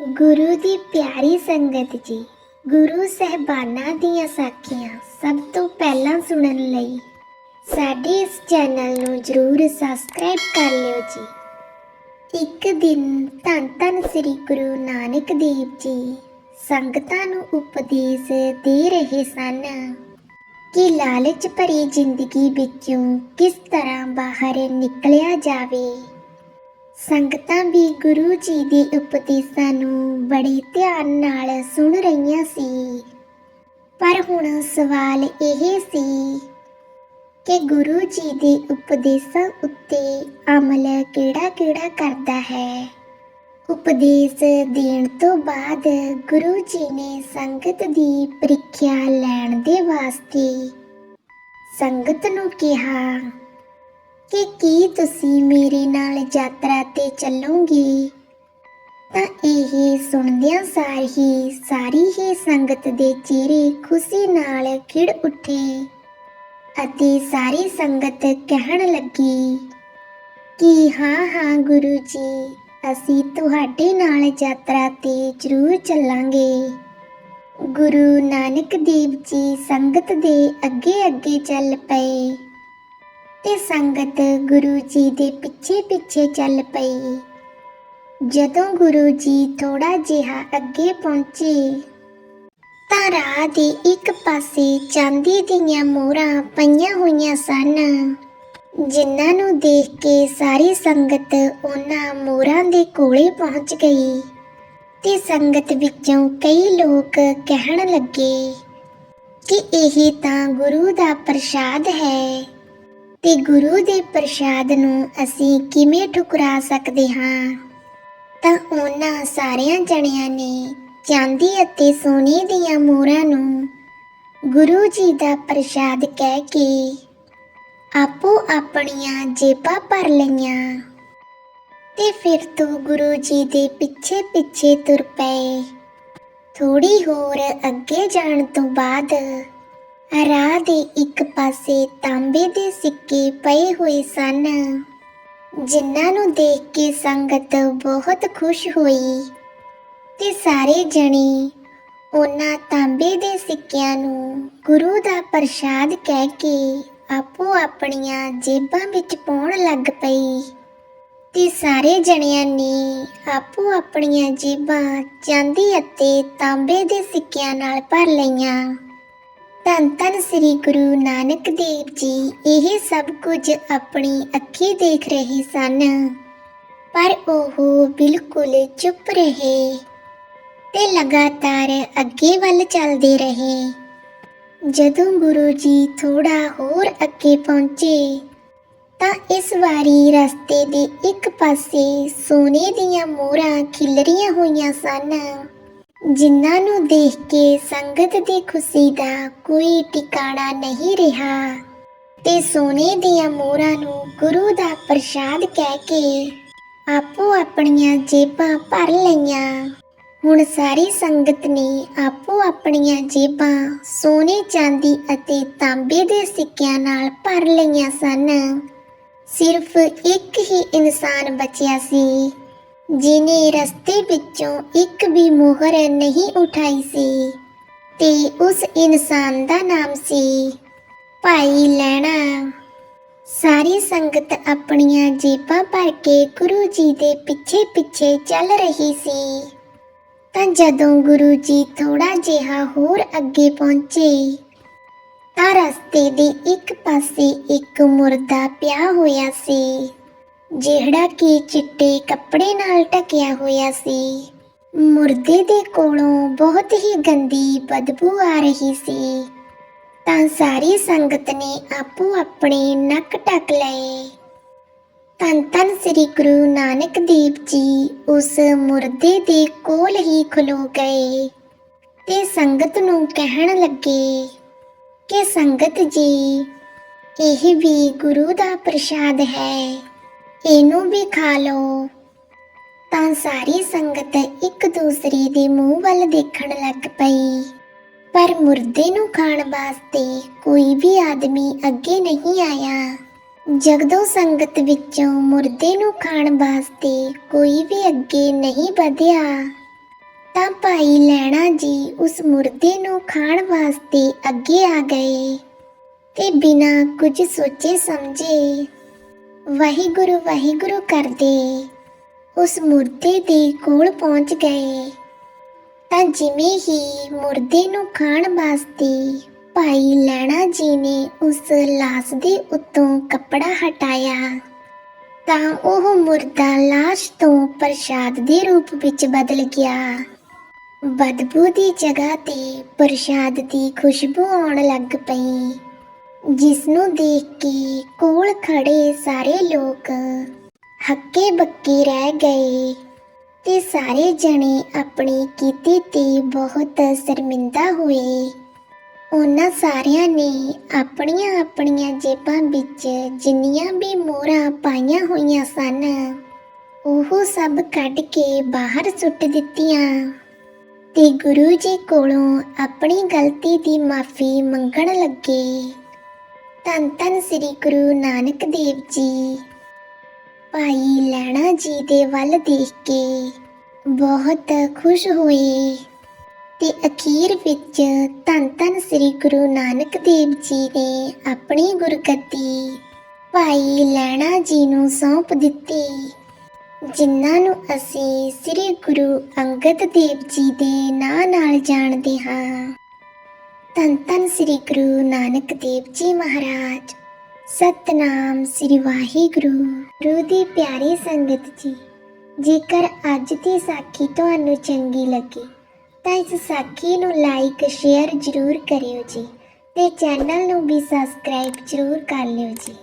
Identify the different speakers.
Speaker 1: ਗੁਰੂ ਦੀ ਪਿਆਰੀ ਸੰਗਤ ਜੀ, ਗੁਰੂ ਸਹਿਬਾਨਾਂ ਦੀਆਂ ਸਾਖੀਆਂ ਸਭ ਤੋਂ ਪਹਿਲਾਂ ਸੁਣਨ ਲਈ ਸਾਡੇ ਇਸ ਚੈਨਲ ਨੂੰ ਜਰੂਰ ਸਬਸਕ੍ਰਾਈਬ ਕਰ ਲਿਓ ਜੀ। ਇੱਕ ਦਿਨ ਧੰਨ ਧੰਨ ਸ੍ਰੀ ਗੁਰੂ ਨਾਨਕ ਦੇਵ ਜੀ ਸੰਗਤਾਂ ਨੂੰ ਉਪਦੇਸ਼ ਦੇ ਰਹੇ ਸਨ ਕਿ ਲਾਲਚ ਭਰੀ ਜ਼ਿੰਦਗੀ ਵਿੱਚੋਂ ਕਿਸ ਤਰ੍ਹਾਂ ਬਾਹਰ ਨਿਕਲਿਆ ਜਾਵੇ। ਸੰਗਤਾਂ ਵੀ ਗੁਰੂ ਜੀ ਦੇ ਉਪਦੇਸ਼ਾਂ ਨੂੰ ਬੜੇ ਧਿਆਨ ਨਾਲ ਸੁਣ ਰਹੀਆਂ ਸੀ। ਪਰ ਹੁਣ ਸਵਾਲ ਇਹ ਸੀ ਕਿ ਗੁਰੂ ਜੀ ਦੇ ਉਪਦੇਸ਼ਾਂ ਉੱਤੇ ਅਮਲ ਕਿਹੜਾ-ਕਿਹੜਾ ਕਰਦਾ ਹੈ? ਉਪਦੇਸ਼ ਦੇਣ ਤੋਂ ਬਾਅਦ ਗੁਰੂ ਜੀ ਨੇ ਸੰਗਤ ਦੀ ਪ੍ਰੀਖਿਆ ਲੈਣ ਦੇ ਵਾਸਤੇ ਸੰਗਤ ਨੂੰ ਕਿਹਾ ਕਿ ਕੀ ਤੁਸੀਂ ਮੇਰੇ ਨਾਲ ਯਾਤਰਾ ਤੇ ਚੱਲੋਗੇ? ਤਾਂ ਇਹ ਸੁਣਦਿਆਂ ਸਾਰ ਹੀ ਸਾਰੀ ਹੀ ਸੰਗਤ ਦੇ ਚਿਹਰੇ ਖੁਸ਼ੀ ਨਾਲ ਖਿੜ ਉੱਠੇ ਅਤੇ ਸਾਰੀ ਸੰਗਤ ਕਹਿਣ ਲੱਗੀ, ਕਿ ਹਾਂ ਹਾਂ ਗੁਰੂ ਜੀ, ਅਸੀਂ ਤੁਹਾਡੇ ਨਾਲ ਯਾਤਰਾ ਤੇ ਜ਼ਰੂਰ ਚੱਲਾਂਗੇ। ਗੁਰੂ ਨਾਨਕ ਦੇਵ ਜੀ ਸੰਗਤ ਦੇ ਅੱਗੇ ਅੱਗੇ ਚੱਲ ਪਏ। ਤੇ ਸੰਗਤ ਗੁਰੂ ਜੀ ਦੇ ਪਿੱਛੇ ਪਿੱਛੇ ਚੱਲ ਪਈ। ਜਦੋਂ ਗੁਰੂ ਜੀ ਥੋੜਾ ਜਿਹਾ ਅੱਗੇ ਪਹੁੰਚੇ, ਤਾਂ ਰਾਹ ਦੇ ਇੱਕ ਪਾਸੇ ਚਾਂਦੀ ਦੀਆਂ ਮੋਹਰਾਂ ਪਈਆਂ ਹੋਈਆਂ ਸਨ, ਜਿਨ੍ਹਾਂ ਨੂੰ ਦੇਖ ਕੇ ਸਾਰੀ ਸੰਗਤ ਉਹਨਾਂ ਮੋਹਰਾਂ ਦੇ ਕੋਲੇ ਪਹੁੰਚ ਗਈ ਤੇ ਸੰਗਤ ਵਿੱਚੋਂ ਕਈ ਲੋਕ ਕਹਿਣ ਲੱਗੇ ਕਿ ਇਹ ਤਾਂ ਗੁਰੂ ਦਾ ਪ੍ਰਸ਼ਾਦ ਹੈ। ਤੇ ਗੁਰੂ ਦੇ ਪ੍ਰਸ਼ਾਦ ਨੂੰ ਅਸੀਂ ਕਿਵੇਂ ਠੁਕਰਾ ਸਕਦੇ ਹਾਂ? ਤਾਂ ਉਹਨਾਂ ਸਾਰਿਆਂ ਜਣਿਆਂ ਨੇ ਚਾਂਦੀ ਅਤੇ ਸੋਨੇ ਦੀਆਂ ਮੋਹਰਾਂ ਨੂੰ ਗੁਰੂ ਜੀ ਦਾ ਪ੍ਰਸ਼ਾਦ ਕਹਿ ਕੇ ਆਪੋ ਆਪਣੀਆਂ ਜੇਬਾਂ ਭਰ ਲਈਆਂ ਤੇ ਫਿਰ ਤੋਂ ਗੁਰੂ ਜੀ ਦੇ ਪਿੱਛੇ ਪਿੱਛੇ ਤੁਰ ਪਏ। ਥੋੜੀ ਹੋਰ ਅੱਗੇ ਜਾਣ ਤੋਂ ਬਾਅਦ ਰਾਹ ਦੇ ਇੱਕ ਪਾਸੇ ਤਾਂਬੇ ਦੇ ਸਿੱਕੇ ਪਏ ਹੋਏ ਸਨ। ਜਿਨ੍ਹਾਂ ਨੂੰ ਦੇਖ ਕੇ ਸੰਗਤ ਬਹੁਤ ਖੁਸ਼ ਹੋਈ। ਤੇ ਸਾਰੇ ਜਣੇ ਉਹਨਾਂ ਤਾਂਬੇ ਦੇ ਸਿੱਕਿਆਂ ਨੂੰ ਗੁਰੂ ਦਾ ਪ੍ਰਸ਼ਾਦ ਕਹਿ ਕੇ ਆਪੋ ਆਪਣੀਆਂ ਜੇਬਾਂ ਵਿੱਚ ਪਾਉਣ ਲੱਗ ਪਈ ਤੇ ਸਾਰੇ ਜਣਿਆਂ ਨੇ ਆਪੋ ਆਪਣੀਆਂ ਜੇਬਾਂ ਚਾਂਦੀ ਅਤੇ ਤਾਂਬੇ ਦੇ ਸਿੱਕਿਆਂ ਨਾਲ ਭਰ ਲਈਆਂ। ਧੰਨ ਧੰਨ ਸ੍ਰੀ ਗੁਰੂ ਨਾਨਕ ਦੇਵ ਜੀ, ਇਹ ਸਭ ਕੁਝ ਆਪਣੀ ਅੱਖੀ ਦੇਖ ਰਹੇ ਸਨ। ਪਰ ਉਹ ਬਿਲਕੁਲ ਚੁੱਪ ਰਹੇ ਤੇ ਲਗਾਤਾਰ ਅੱਗੇ ਵੱਲ ਚੱਲਦੇ ਰਹੇ। ਜਦੋਂ ਗੁਰੂ ਜੀ ਥੋੜਾ ਹੋਰ ਅੱਗੇ ਪਹੁੰਚੇ, ਤਾਂ ਇਸ ਵਾਰੀ ਰਸਤੇ ਦੇ ਇੱਕ ਪਾਸੇ ਸੋਨੇ ਦੀਆਂ ਮੋਹਰਾਂ ਖਿਲਰੀਆਂ ਹੋਈਆਂ ਸਨ। ਜਿਨ੍ਹਾਂ ਨੂੰ ਦੇਖ ਕੇ ਸੰਗਤ ਦੀ ਖੁਸ਼ੀ ਦਾ ਕੋਈ ਟਿਕਾਣਾ ਨਹੀਂ ਰਿਹਾ, ਤੇ ਸੋਨੇ ਦੀਆਂ ਮੋਹਰਾਂ ਨੂੰ ਗੁਰੂ ਦਾ ਪ੍ਰਸ਼ਾਦ ਕਹਿ ਕੇ ਆਪੋ ਆਪਣੀਆਂ ਜੇਬਾਂ ਭਰ ਲਈਆਂ। ਹੁਣ ਸਾਰੀ ਸੰਗਤ ਨੇ ਆਪੋ ਆਪਣੀਆਂ ਜੇਬਾਂ ਸੋਨੇ, ਚਾਂਦੀ ਅਤੇ ਤਾਂਬੇ ਦੇ ਸਿੱਕਿਆਂ ਨਾਲ ਭਰ ਲਈਆਂ ਸਨ। ਸਿਰਫ ਇੱਕ ਹੀ ਇਨਸਾਨ ਬਚਿਆ ਸੀ। ਜਿਨੇ ਰਸਤੇ ਵਿੱਚੋਂ ਇੱਕ ਵੀ ਮੋਹਰ ਨਹੀਂ ਉਠਾਈ ਸੀ, ਤੇ ਉਸ ਇਨਸਾਨ ਦਾ ਨਾਮ ਸੀ ਭਾਈ ਲੈਣਾ। ਸਾਰੀ ਸੰਗਤ ਆਪਣੀਆਂ ਜੇਬਾਂ ਭਰ ਕੇ ਗੁਰੂ ਜੀ ਦੇ ਪਿੱਛੇ ਪਿੱਛੇ ਚੱਲ ਰਹੀ ਸੀ। ਤਾਂ ਜਦੋਂ ਗੁਰੂ ਜੀ ਥੋੜਾ ਜਿਹਾ ਹੋਰ ਅੱਗੇ ਪਹੁੰਚੇ, ਤਾਂ ਰਸਤੇ ਦੇ ਇੱਕ ਪਾਸੇ ਇੱਕ ਮੁਰਦਾ ਪਿਆ ਹੋਇਆ ਸੀ। ਜਿਹੜਾ ਕਿ ਚਿੱਟੇ ਕੱਪੜੇ ਨਾਲ ਢਕਿਆ ਹੋਇਆ ਸੀ, ਮੁਰਦੇ ਦੇ ਕੋਲੋਂ ਬਹੁਤ ਹੀ ਗੰਦੀ ਬਦਬੂ ਆ ਰਹੀ ਸੀ। ਤਾਂ ਸਾਰੀ ਸੰਗਤ ਨੇ ਆਪੋ ਆਪਣੇ ਨੱਕ ਢੱਕ ਲਏ। ਧੰਨ ਧੰਨ ਸ੍ਰੀ ਗੁਰੂ ਨਾਨਕ ਦੇਵ ਜੀ ਉਸ ਮੁਰਦੇ ਦੇ ਕੋਲ ਹੀ ਖਲੋ ਗਏ ਤੇ ਸੰਗਤ ਨੂੰ ਕਹਿਣ ਲੱਗੇ ਕਿ ਸੰਗਤ ਜੀ, ਇਹ ਵੀ ਗੁਰੂ ਦਾ ਪ੍ਰਸ਼ਾਦ ਹੈ। ਇਹਨੂੰ ਵੀ ਖਾ ਲਓ। ਤਾਂ ਸਾਰੀ ਸੰਗਤ ਇੱਕ ਦੂਸਰੇ ਦੇ ਮੂੰਹ ਵੱਲ ਦੇਖਣ ਲੱਗ ਪਈ। ਪਰ ਮੁਰਦੇ ਨੂੰ ਖਾਣ ਵਾਸਤੇ ਕੋਈ ਵੀ ਆਦਮੀ ਅੱਗੇ ਨਹੀਂ ਆਇਆ। ਜਗਦੋਂ ਸੰਗਤ ਵਿੱਚੋਂ ਮੁਰਦੇ ਨੂੰ ਖਾਣ ਵਾਸਤੇ ਕੋਈ ਵੀ ਅੱਗੇ ਨਹੀਂ ਵਧਿਆ, ਤਾਂ ਭਾਈ ਲੈਣਾ ਜੀ ਉਸ ਮੁਰਦੇ ਨੂੰ ਖਾਣ ਵਾਸਤੇ ਅੱਗੇ ਆ ਗਏ। ਤੇ ਬਿਨਾਂ ਕੁਝ ਸੋਚੇ ਸਮਝੇ ਵਾਹਿਗੁਰੂ ਵਾਹਿਗੁਰੂ ਕਰਦੇ। ਉਸ ਮੁਰਦੇ ਦੇ ਕੋਲ ਪਹੁੰਚ ਗਏ। ਤਾਂ ਜਿਵੇਂ ਹੀ ਮੁਰਦੇ ਨੂੰ ਖਾਣ ਵਾਸਤੇ ਭਾਈ ਲੈਣਾ ਜੀ ਨੇ ਉਸ ਲਾਸ਼ ਦੇ ਉੱਤੋਂ ਕੱਪੜਾ ਹਟਾਇਆ, ਤਾਂ ਉਹ ਮੁਰਦਾ ਲਾਸ਼ ਤੋਂ ਪ੍ਰਸ਼ਾਦ ਦੇ ਰੂਪ ਵਿੱਚ ਬਦਲ ਗਿਆ। ਬਦਬੂ ਦੀ ਜਗ੍ਹਾ ਤੇ ਪ੍ਰਸ਼ਾਦ ਦੀ ਖੁਸ਼ਬੂ ਆਉਣ ਲੱਗ ਪਈ। ਜਿਸ ਨੂੰ ਦੇਖ ਕੇ ਕੋਲ ਖੜੇ ਸਾਰੇ ਲੋਕ ਹੱਕੇ ਬੱਕੇ ਰਹਿ ਗਏ ਤੇ ਸਾਰੇ ਜਣੇ ਆਪਣੀ ਕੀਤੀ ਤੇ ਬਹੁਤ ਸ਼ਰਮਿੰਦਾ ਹੋਏ। ਉਹਨਾਂ ਸਾਰਿਆਂ ਨੇ ਆਪਣੀਆਂ ਆਪਣੀਆਂ ਜੇਬਾਂ ਵਿੱਚ ਜਿੰਨੀਆਂ ਵੀ ਮੋਹਰਾਂ ਪਾਈਆਂ ਹੋਈਆਂ ਸਨ, ਉਹ ਸਭ ਕੱਢ ਕੇ ਬਾਹਰ ਸੁੱਟ ਦਿੱਤੀਆਂ ਤੇ ਗੁਰੂ ਜੀ ਕੋਲੋਂ ਆਪਣੀ ਗਲਤੀ ਦੀ ਮਾਫੀ ਮੰਗਣ ਲੱਗੇ। ਧੰਨ ਧੰਨ ਸ੍ਰੀ ਗੁਰੂ ਨਾਨਕ ਦੇਵ ਜੀ। ਭਾਈ ਲੈਣਾ ਜੀ ਦੇ ਵੱਲ ਦੇਖ ਕੇ ਬਹੁਤ ਖੁਸ਼ ਹੋਏ ਤੇ ਅਖੀਰ ਵਿੱਚ ਧੰਨ ਧੰਨ ਸ੍ਰੀ ਗੁਰੂ ਨਾਨਕ ਦੇਵ ਜੀ ਨੇ ਆਪਣੀ ਗੁਰਗੱਦੀ ਭਾਈ ਲੈਣਾ ਜੀ ਨੂੰ ਸੌਂਪ ਦਿੱਤੀ, ਜਿਨ੍ਹਾਂ ਨੂੰ ਅਸੀਂ ਸ੍ਰੀ ਗੁਰੂ ਅੰਗਦ ਦੇਵ ਜੀ ਦੇ ਨਾਂ ਨਾਲ ਜਾਣਦੇ ਹਾਂ। ਧੰਨ ਧੰਨ ਸ੍ਰੀ ਗੁਰੂ ਨਾਨਕ ਦੇਵ ਜੀ ਮਹਾਰਾਜ। ਸਤਨਾਮ ਸ੍ਰੀ ਵਾਹਿਗੁਰੂ। ਗੁਰੂ ਦੀ ਪਿਆਰੀ ਸੰਗਤ ਜੀ, ਜੇਕਰ ਅੱਜ ਦੀ ਸਾਖੀ ਤੁਹਾਨੂੰ ਚੰਗੀ ਲੱਗੀ, ਤਾਂ ਇਸ ਸਾਖੀ ਨੂੰ ਲਾਈਕ ਸ਼ੇਅਰ ਜ਼ਰੂਰ ਕਰਿਓ ਜੀ ਤੇ ਚੈਨਲ ਨੂੰ ਵੀ ਸਬਸਕ੍ਰਾਈਬ ਜ਼ਰੂਰ ਕਰ ਲਿਓ ਜੀ।